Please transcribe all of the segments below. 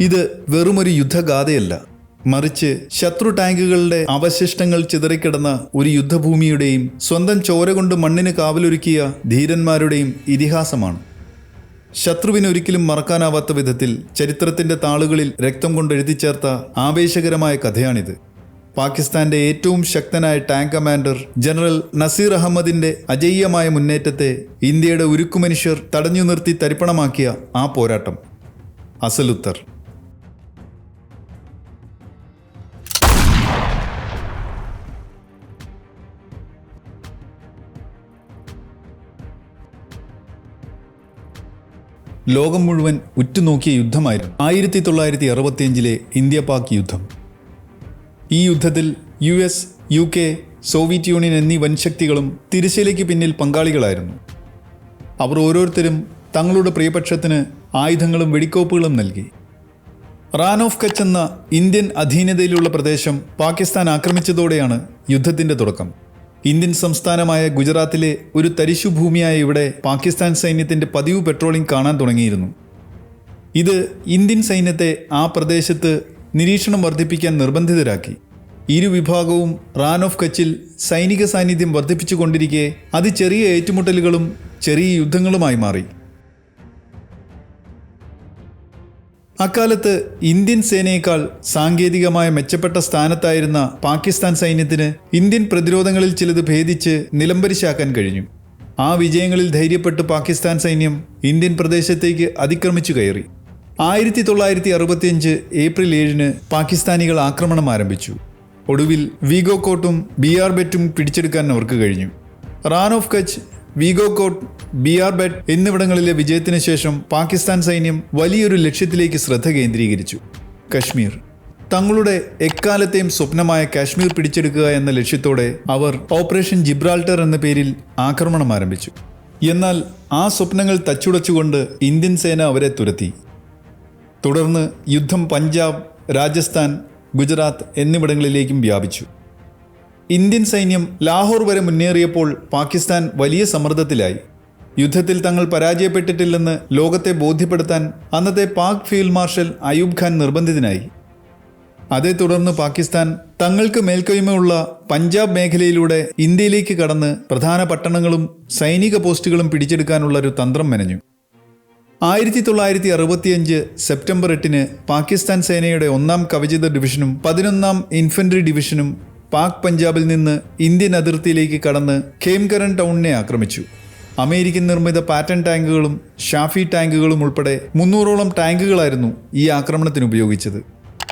ഇത് വെറുമൊരു യുദ്ധഗാഥയല്ല. മറിച്ച് ശത്രു ടാങ്കുകളുടെ അവശിഷ്ടങ്ങൾ ചിതറിക്കിടന്ന ഒരു യുദ്ധഭൂമിയുടെയും സ്വന്തം ചോര കൊണ്ട് മണ്ണിന് കാവലൊരുക്കിയ ധീരന്മാരുടെയും ഇതിഹാസമാണ്. ശത്രുവിന് ഒരിക്കലും മറക്കാനാവാത്ത വിധത്തിൽ ചരിത്രത്തിന്റെ താളുകളിൽ രക്തം കൊണ്ട് എഴുതിച്ചേർത്ത ആവേശകരമായ കഥയാണിത്. പാകിസ്ഥാന്റെ ഏറ്റവും ശക്തനായ ടാങ്ക് കമാൻഡർ ജനറൽ നസീർ അഹമ്മദിന്റെ അജയ്യമായ മുന്നേറ്റത്തെ ഇന്ത്യയുടെ ഉരുക്കുമനുഷ്യർ തടഞ്ഞു നിർത്തി തരിപ്പണമാക്കിയ ആ പോരാട്ടം. അസലുത്തർ. ലോകം മുഴുവൻ ഉറ്റുനോക്കിയ യുദ്ധമായിരുന്നു ആയിരത്തി തൊള്ളായിരത്തി അറുപത്തിയഞ്ചിലെ ഇന്ത്യ പാക് യുദ്ധം. ഈ യുദ്ധത്തിൽ U S U K Soviet Union എന്നീ വൻശക്തികളും തിരശ്ശീലയ്ക്ക് പിന്നിൽ പങ്കാളികളായിരുന്നു. അവർ ഓരോരുത്തരും തങ്ങളുടെ പ്രിയപക്ഷത്തിന് ആയുധങ്ങളും വെടിക്കോപ്പുകളും നൽകി. റാൻ ഓഫ് കച്ച് എന്ന ഇന്ത്യൻ അധീനതയിലുള്ള പ്രദേശം പാകിസ്ഥാൻ ആക്രമിച്ചതോടെയാണ് യുദ്ധത്തിന്റെ തുടക്കം. ഇന്ത്യൻ സംസ്ഥാനമായ ഗുജറാത്തിലെ ഒരു തരിശുഭൂമിയായ ഇവിടെ പാകിസ്ഥാൻ സൈന്യത്തിന്റെ പതിവ് പെട്രോളിംഗ് കാണാൻ തുടങ്ങിയിരുന്നു. ഇത് ഇന്ത്യൻ സൈന്യത്തെ ആ പ്രദേശത്ത് നിരീക്ഷണം വർദ്ധിപ്പിക്കാൻ നിർബന്ധിതരാക്കി. ഇരു വിഭാഗവും റാൻ ഓഫ് കച്ചിൽ സൈനിക സാന്നിധ്യം വർദ്ധിപ്പിച്ചുകൊണ്ടിരിക്കെ അത് ചെറിയ ഏറ്റുമുട്ടലുകളും ചെറിയ യുദ്ധങ്ങളുമായി മാറി. അക്കാലത്ത് ഇന്ത്യൻ സേനയേക്കാൾ സാങ്കേതികമായ മെച്ചപ്പെട്ട സ്ഥാനത്തായിരുന്ന പാകിസ്ഥാൻ സൈന്യത്തിന് ഇന്ത്യൻ പ്രതിരോധങ്ങളിൽ ചിലത് ഭേദിച്ച് നിലംപരിശാക്കാൻ കഴിഞ്ഞു. ആ വിജയങ്ങളിൽ ധൈര്യപ്പെട്ട് പാകിസ്ഥാൻ സൈന്യം ഇന്ത്യൻ പ്രദേശത്തേക്ക് അതിക്രമിച്ചു കയറി. ആയിരത്തി തൊള്ളായിരത്തി അറുപത്തിയഞ്ച് ഏപ്രിൽ ഏഴിന് പാകിസ്ഥാനികൾ ആക്രമണം ആരംഭിച്ചു. ഒടുവിൽ വീഗോക്കോട്ടും ബി ആർ ബെറ്റും പിടിച്ചെടുക്കാൻ അവർക്ക് കഴിഞ്ഞു. Rann of Kutch Vigokot B R Bet എന്നിവിടങ്ങളിലെ വിജയത്തിന് ശേഷം പാകിസ്ഥാൻ സൈന്യം വലിയൊരു ലക്ഷ്യത്തിലേക്ക് ശ്രദ്ധ കേന്ദ്രീകരിച്ചു. കശ്മീർ. തങ്ങളുടെ എക്കാലത്തെയും സ്വപ്നമായ കാശ്മീർ പിടിച്ചെടുക്കുക എന്ന ലക്ഷ്യത്തോടെ അവർ ഓപ്പറേഷൻ ജിബ്രാൾട്ടർ എന്ന പേരിൽ ആക്രമണം ആരംഭിച്ചു. എന്നാൽ ആ സ്വപ്നങ്ങൾ തച്ചുടച്ചുകൊണ്ട് ഇന്ത്യൻ സേന അവരെ തുരത്തി. തുടർന്ന് യുദ്ധം പഞ്ചാബ് രാജസ്ഥാൻ ഗുജറാത്ത് എന്നിവിടങ്ങളിലേക്കും വ്യാപിച്ചു. ഇന്ത്യൻ സൈന്യം ലാഹോർ വരെ മുന്നേറിയപ്പോൾ പാകിസ്ഥാൻ വലിയ സമ്മർദ്ദത്തിലായി. യുദ്ധത്തിൽ തങ്ങൾ പരാജയപ്പെട്ടിട്ടില്ലെന്ന് ലോകത്തെ ബോധ്യപ്പെടുത്താൻ അന്നത്തെ പാക് ഫീൽഡ് മാർഷൽ അയൂബ് ഖാൻ നിർബന്ധിതനായി. അതേ തുടർന്ന് പാകിസ്ഥാൻ തങ്ങൾക്ക് മേൽക്കൈമയുള്ള പഞ്ചാബ് മേഖലയിലൂടെ ഇന്ത്യയിലേക്ക് കടന്ന് പ്രധാന പട്ടണങ്ങളും സൈനിക പോസ്റ്റുകളും പിടിച്ചെടുക്കാനുള്ള ഒരു തന്ത്രം മെനഞ്ഞു. ആയിരത്തി തൊള്ളായിരത്തി അറുപത്തിയഞ്ച് സെപ്റ്റംബർ എട്ടിന് പാകിസ്ഥാൻ സേനയുടെ ഒന്നാം കവചിത ഡിവിഷനും പതിനൊന്നാം ഇൻഫൻട്രി ഡിവിഷനും പാക് പഞ്ചാബിൽ നിന്ന് ഇന്ത്യൻ അതിർത്തിയിലേക്ക് കടന്ന് ഖേംകരൻ ടൗണിനെ ആക്രമിച്ചു. അമേരിക്കൻ നിർമ്മിത പാറ്റൺ ടാങ്കുകളും ഷാഫി ടാങ്കുകളും ഉൾപ്പെടെ മുന്നൂറോളം ടാങ്കുകളായിരുന്നു ഈ ആക്രമണത്തിന് ഉപയോഗിച്ചത്.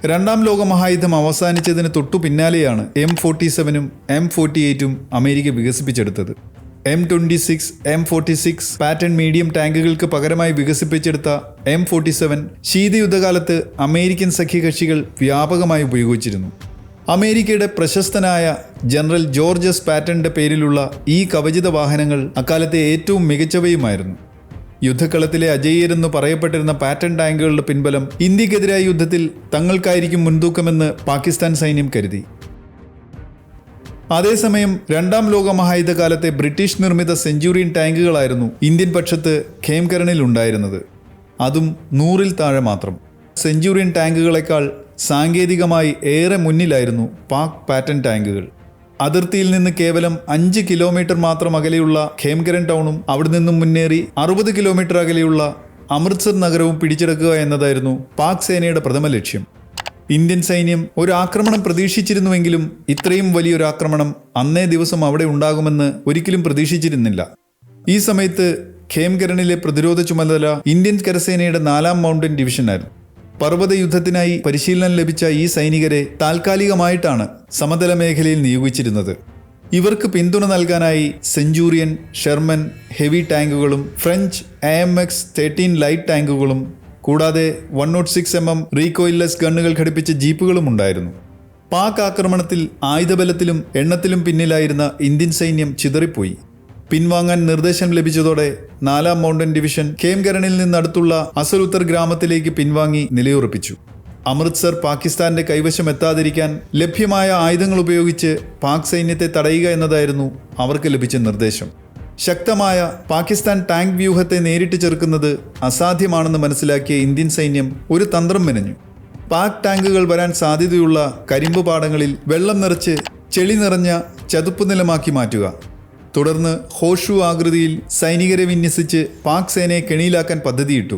രണ്ടാം ലോക മഹായുദ്ധം അവസാനിച്ചതിന് തൊട്ടു പിന്നാലെയാണ് എം ഫോർട്ടി സെവനും എം ഫോർട്ടി എയ്റ്റും അമേരിക്ക വികസിപ്പിച്ചെടുത്തത്. M twenty six M forty six Patton medium ടാങ്കുകൾക്ക് പകരമായി വികസിപ്പിച്ചെടുത്ത എം ഫോർട്ടി സെവൻ ശീതയുദ്ധകാലത്ത് അമേരിക്കൻ സഖ്യകക്ഷികൾ വ്യാപകമായി ഉപയോഗിച്ചിരുന്നു. അമേരിക്കയുടെ പ്രശസ്തനായ ജനറൽ ജോർജസ് പാറ്റന്റെ പേരിലുള്ള ഈ കവചിത വാഹനങ്ങൾ അക്കാലത്തെ ഏറ്റവും മികച്ചവയുമായിരുന്നു. യുദ്ധക്കളത്തിലെ അജയ്യരെന്ന് പറയപ്പെട്ടിരുന്ന പാറ്റൺ ടാങ്കുകളുടെ പിൻബലം ഇന്ത്യക്കെതിരായ യുദ്ധത്തിൽ തങ്ങൾക്കായിരിക്കും മുൻതൂക്കമെന്ന് പാകിസ്ഥാൻ സൈന്യം കരുതി. അതേസമയം രണ്ടാം ലോക മഹായുദ്ധകാലത്തെ ബ്രിട്ടീഷ് നിർമ്മിത സെഞ്ചുറിയൻ ടാങ്കുകളായിരുന്നു ഇന്ത്യൻ പക്ഷത്ത് ഖേംകരണിൽ ഉണ്ടായിരുന്നത് അതും നൂറിൽ താഴെ മാത്രം. സെഞ്ചുറിയൻ ടാങ്കുകളെക്കാൾ സാങ്കേതികമായി ഏറെ മുന്നിലായിരുന്നു പാക് പാറ്റൺ ടാങ്കുകൾ. അതിർത്തിയിൽ നിന്ന് കേവലം അഞ്ച് കിലോമീറ്റർ മാത്രം അകലെയുള്ള ഖേംകരൻ ടൗണും അവിടെ നിന്നും മുന്നേറി അറുപത് കിലോമീറ്റർ അകലെയുള്ള അമൃത്സർ നഗരവും പിടിച്ചെടുക്കുക എന്നതായിരുന്നു പാക് സേനയുടെ പ്രഥമ ലക്ഷ്യം. ഇന്ത്യൻ സൈന്യം ഒരു ആക്രമണം പ്രതീക്ഷിച്ചിരുന്നുവെങ്കിലും ഇത്രയും വലിയൊരു ആക്രമണം അന്നേ ദിവസം അവിടെ ഉണ്ടാകുമെന്ന് ഒരിക്കലും പ്രതീക്ഷിച്ചിരുന്നില്ല. ഈ സമയത്ത് ഖേംകരണിലെ പ്രതിരോധ ചുമതല ഇന്ത്യൻ കരസേനയുടെ നാലാം മൗണ്ടൻ ഡിവിഷനായിരുന്നു. പർവത യുദ്ധത്തിനായി പരിശീലനം ലഭിച്ച ഈ സൈനികരെ താൽക്കാലികമായിട്ടാണ് സമതല മേഖലയിൽ നിയോഗിച്ചിരുന്നത്. ഇവർക്ക് പിന്തുണ നൽകാനായി Centurion Sherman heavy ടാങ്കുകളും French A M X thirteen light ടാങ്കുകളും കൂടാതെ one nought six M M recoilless ഗണ്ണുകൾ ഘടിപ്പിച്ച ജീപ്പുകളും ഉണ്ടായിരുന്നു. പാക് ആക്രമണത്തിൽ ആയുധബലത്തിലും എണ്ണത്തിലും പിന്നിലായിരുന്ന ഇന്ത്യൻ സൈന്യം ചിതറിപ്പോയി. പിൻവാങ്ങാൻ നിർദ്ദേശം ലഭിച്ചതോടെ നാലാം മൗണ്ടൻ ഡിവിഷൻ കേംകരണിൽ നിന്നടുത്തുള്ള ഉത്തർ ഗ്രാമത്തിലേക്ക് പിൻവാങ്ങി നിലയുറപ്പിച്ചു. അമൃത്സർ പാകിസ്ഥാന്റെ കൈവശം എത്താതിരിക്കാൻ ലഭ്യമായ ആയുധങ്ങൾ ഉപയോഗിച്ച് പാക് സൈന്യത്തെ തടയുക എന്നതായിരുന്നു അവർക്ക് ലഭിച്ച നിർദ്ദേശം. ശക്തമായ പാകിസ്ഥാൻ ടാങ്ക് വ്യൂഹത്തെ നേരിട്ട് ചെറുക്കുന്നത് അസാധ്യമാണെന്ന് മനസ്സിലാക്കിയ ഇന്ത്യൻ സൈന്യം ഒരു തന്ത്രം മെനഞ്ഞു. പാക് ടാങ്കുകൾ വരാൻ സാധ്യതയുള്ള കരിമ്പ് പാടങ്ങളിൽ വെള്ളം നിറച്ച് ചെളി നിറഞ്ഞ ചതുപ്പ് നിലമാക്കി മാറ്റുക. തുടർന്ന് ഹോഷു ആകൃതിയിൽ സൈനികരെ വിന്യസിച്ച് പാക് സേനയെ കെണിയിലാക്കാൻ പദ്ധതിയിട്ടു.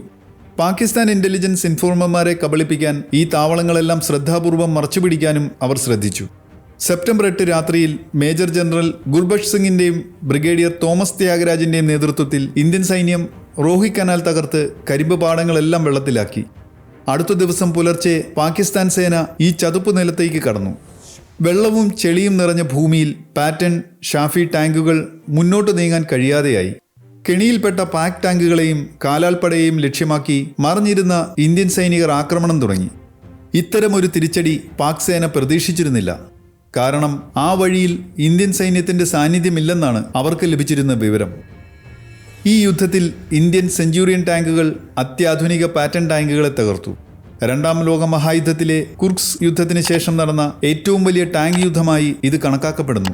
പാകിസ്ഥാൻ ഇന്റലിജൻസ് ഇൻഫോർമർമാരെ കബളിപ്പിക്കാൻ ഈ താവളങ്ങളെല്ലാം ശ്രദ്ധാപൂർവം മറച്ചുപിടിക്കാനും അവർ ശ്രദ്ധിച്ചു. സെപ്റ്റംബർ എട്ട് രാത്രിയിൽ മേജർ ജനറൽ ഗുർബഷ് സിംഗിന്റെയും ബ്രിഗേഡിയർ തോമസ് ത്യാഗരാജിന്റെയും നേതൃത്വത്തിൽ ഇന്ത്യൻ സൈന്യം റോഹി കനാൽ തകർത്ത് കരിമ്പ് പാടങ്ങളെല്ലാം വെള്ളത്തിലാക്കി. അടുത്ത ദിവസം പുലർച്ചെ പാകിസ്ഥാൻ സേന ഈ ചതുപ്പ് നിലത്തേക്ക് കടന്നു. വെള്ളവും ചെളിയും നിറഞ്ഞ ഭൂമിയിൽ പാറ്റൺ ഷാഫി ടാങ്കുകൾ മുന്നോട്ട് നീങ്ങാൻ കഴിയാതെയായി. കെണിയിൽപ്പെട്ട പാക് ടാങ്കുകളെയും കാലാൽപ്പടയെയും ലക്ഷ്യമാക്കി മറിഞ്ഞിരുന്ന ഇന്ത്യൻ സൈനികർ ആക്രമണം തുടങ്ങി. ഇത്തരമൊരു തിരിച്ചടി പാക് സേന പ്രതീക്ഷിച്ചിരുന്നില്ല. കാരണം ആ വഴിയിൽ ഇന്ത്യൻ സൈന്യത്തിന്റെ സാന്നിധ്യമില്ലെന്നാണ് അവർക്ക് ലഭിച്ചിരുന്ന വിവരം. ഈ യുദ്ധത്തിൽ ഇന്ത്യൻ സെഞ്ചുറിയൻ ടാങ്കുകൾ അത്യാധുനിക പാറ്റൺ ടാങ്കുകളെ തകർത്തു. രണ്ടാം ലോക മഹായുദ്ധത്തിലെ കുർക്സ് യുദ്ധത്തിന് ശേഷം നടന്ന ഏറ്റവും വലിയ ടാങ്ക് യുദ്ധമായി ഇത് കണക്കാക്കപ്പെടുന്നു.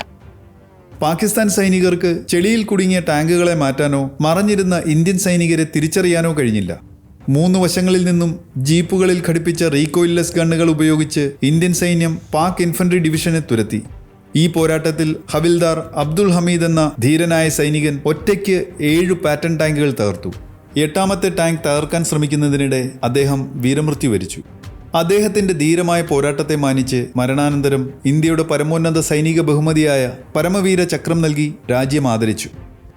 പാകിസ്ഥാൻ സൈനികർക്ക് ചെളിയിൽ കുടുങ്ങിയ ടാങ്കുകളെ മാറ്റാനോ മറഞ്ഞിരുന്ന ഇന്ത്യൻ സൈനികരെ തിരിച്ചറിയാനോ കഴിഞ്ഞില്ല. മൂന്ന് വശങ്ങളിൽ നിന്നും ജീപ്പുകളിൽ ഘടിപ്പിച്ച റീകോയിൽലെസ് ഗണ്ണുകൾ ഉപയോഗിച്ച് ഇന്ത്യൻ സൈന്യം പാക് ഇൻഫൻട്രി ഡിവിഷനെ തുരത്തി. ഈ പോരാട്ടത്തിൽ ഹവിൽദാർ അബ്ദുൾ ഹമീദ് എന്ന ധീരനായ സൈനികൻ ഒറ്റയ്ക്ക് ഏഴ് പാറ്റൺ ടാങ്കുകൾ തകർത്തു. എട്ടാമത്തെ ടാങ്ക് തകർക്കാൻ ശ്രമിക്കുന്നതിനിടെ അദ്ദേഹം വീരമൃത്യു വരിച്ചു. അദ്ദേഹത്തിന്റെ ധീരമായ പോരാട്ടത്തെ മാനിച്ച് മരണാനന്തരം ഇന്ത്യയുടെ പരമോന്നത സൈനിക ബഹുമതിയായ പരമവീര ചക്രം നൽകി രാജ്യം ആദരിച്ചു.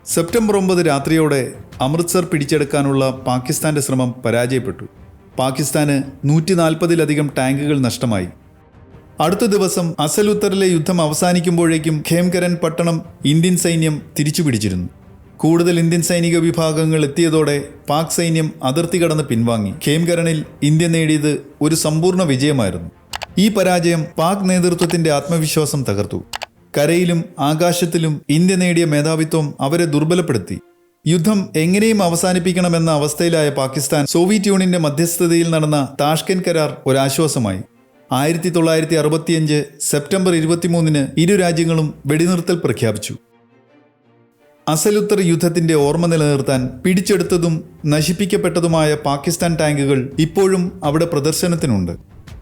സെപ്റ്റംബർ ഒമ്പത് രാത്രിയോടെ അമൃത്സർ പിടിച്ചെടുക്കാനുള്ള പാകിസ്ഥാന്റെ ശ്രമം പരാജയപ്പെട്ടു. പാകിസ്ഥാന് നൂറ്റി നാൽപ്പതിലധികം ടാങ്കുകൾ നഷ്ടമായി. അടുത്ത ദിവസം അസൽ ഉത്തറിലെ യുദ്ധം അവസാനിക്കുമ്പോഴേക്കും ഖേംകരൻ പട്ടണം ഇന്ത്യൻ സൈന്യം തിരിച്ചുപിടിച്ചിരുന്നു. കൂടുതൽ ഇന്ത്യൻ സൈനിക വിഭാഗങ്ങൾ എത്തിയതോടെ പാക് സൈന്യം അതിർത്തി കടന്ന് പിൻവാങ്ങി. ഖേംകരണിൽ ഇന്ത്യ നേടിയത് ഒരു സമ്പൂർണ വിജയമായിരുന്നു. ഈ പരാജയം പാക് നേതൃത്വത്തിന്റെ ആത്മവിശ്വാസം തകർത്തു. കരയിലും ആകാശത്തിലും ഇന്ത്യ നേടിയ മേധാവിത്വം അവരെ ദുർബലപ്പെടുത്തി. യുദ്ധം എങ്ങനെയും അവസാനിപ്പിക്കണമെന്ന അവസ്ഥയിലായ പാകിസ്ഥാൻ സോവിയറ്റ് യൂണിയന്റെ മധ്യസ്ഥതയിൽ നടന്ന താഷ്കൻ കരാർ ഒരാശ്വാസമായി. ആയിരത്തി തൊള്ളായിരത്തി അറുപത്തിയഞ്ച് സെപ്റ്റംബർ ഇരുപത്തിമൂന്നിന് ഇരു രാജ്യങ്ങളും വെടിനിർത്തൽ പ്രഖ്യാപിച്ചു. അസലുത്തർ യുദ്ധത്തിന്റെ ഓർമ്മ നിലനിർത്താൻ പിടിച്ചെടുത്തതും നശിപ്പിക്കപ്പെട്ടതുമായ പാകിസ്ഥാൻ ടാങ്കുകൾ ഇപ്പോഴും അവിടെ പ്രദർശനത്തിനുണ്ട്.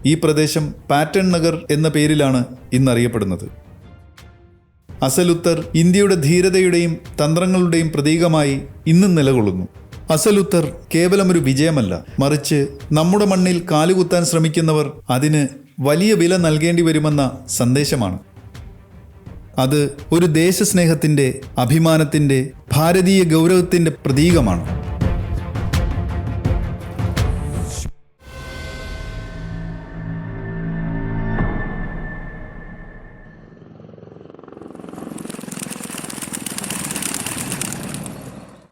ഈ പ്രദേശം പാറ്റൺ നഗർ എന്ന പേരിലാണ് ഇന്നറിയപ്പെടുന്നത്. അസലുത്തർ ഇന്ത്യയുടെ ധീരതയുടെയും തന്ത്രങ്ങളുടെയും പ്രതീകമായി ഇന്നും നിലകൊള്ളുന്നു. അസലുത്തർ കേവലം ഒരു വിജയമല്ല. മറിച്ച് നമ്മുടെ മണ്ണിൽ കാലുകുത്താൻ ശ്രമിക്കുന്നവർ അതിന് വലിയ വില നൽകേണ്ടി വരുമെന്ന സന്ദേശമാണ്. അത് ഒരു ദേശസ്നേഹത്തിന്റെ അഭിമാനത്തിന്റെ ഭാരതീയ ഗൗരവത്തിന്റെ പ്രതീകമാണ്.